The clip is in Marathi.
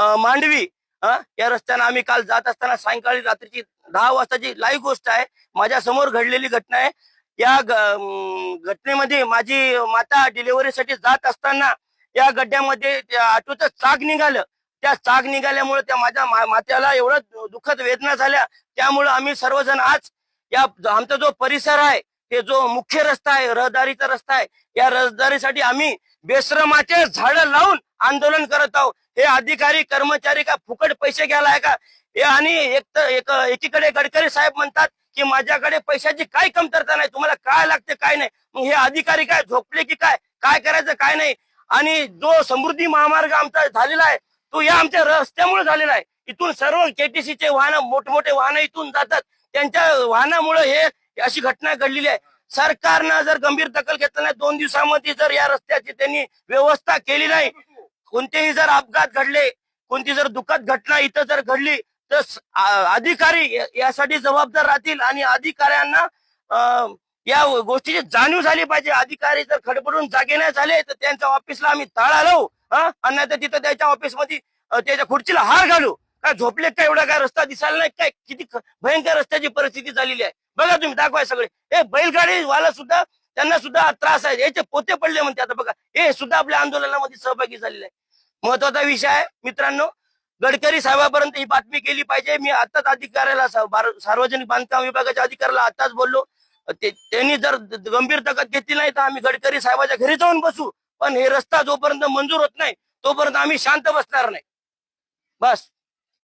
मांडवी या रस्त्यानं आम्ही काल जात असताना सायंकाळी रात्रीची दहा वाजताची लाईव्ह गोष्ट आहे. माझ्यासमोर घडलेली घटना आहे. या घटनेमध्ये माझी माता डिलिव्हरीसाठी जात असताना या गड्ड्यामध्ये ऑटोचं चाक निघालं. त्या चाक निघाल्यामुळे त्या माझ्या मात्याला एवढं दुःखद वेदना झाल्या. त्यामुळे आम्ही सर्वजण आज या आमचा जो परिसर आहे ते जो मुख्य रस्ता आहे रहदारीचा रस्ता आहे या रहदारीसाठी आम्ही बेश्रमाचे झाड लावून आंदोलन करत आहोत. हे अधिकारी कर्मचारी का फुकट पैसे घ्यायला आहे का? हे आणि एक तर एक एकीकडे गडकरी साहेब म्हणतात की माझ्याकडे पैशाची काय कमतरता नाही तुम्हाला काय लागते काय नाही. मग हे अधिकारी काय झोपले की काय? काय करायचं काय नाही? आणि जो समृद्धी महामार्ग आमचा झालेला आहे तो या आमच्या रस्त्यामुळे झालेला आहे. इथून सर्व केटीसीचे वाहन मोठमोठे वाहन इथून जातात. त्यांच्या वाहनामुळे हे अशी घटना घडलेली आहे. सरकारनं जर गंभीर दखल घेतलं नाही दोन दिवसामध्ये जर या रस्त्याची त्यांनी व्यवस्था केली नाही कोणतेही जर अपघात घडले कोणती जर दुखद घटना इथं जर घडली तर अधिकारी यासाठी जबाबदार राहतील आणि अधिकाऱ्यांना या गोष्टीची जाणीव झाली पाहिजे. अधिकारी जर खडबडून जागे नाही झाले तर त्यांच्या ऑफिसला आम्ही ताळा लावू हा? आणि नाही तर तिथं त्याच्या ऑफिसमध्ये त्याच्या खुर्चीला हार घालू. काय झोपले काय एवढा काय रस्ता दिसायला नाही? काय किती भयंकर रस्त्याची परिस्थिती झालेली आहे. बघा तुम्ही दाखवाय सगळे. हे बैलगाडी वाला सुद्धा त्यांना सुद्धा त्रास आहे. याचे पोते पडले म्हणते आता बघा. हे सुद्धा आपल्या आंदोलनामध्ये सहभागी झालेले आहे. महत्त्वाचा विषय आहे मित्रांनो. गडकरी साहेबापर्यंत ही बातमी केली पाहिजे. मी आताच अधिकाऱ्याला सार्वजनिक बांधकाम विभागाच्या अधिकाऱ्याला आताच बोललो. त्यांनी जर गंभीर दखल घेतली नाही तर आम्ही गडकरी साहेबाच्या घरी जाऊन बसू. पण हे रस्ता जोपर्यंत मंजूर होत नाही तोपर्यंत आम्ही शांत बसणार नाही. बस.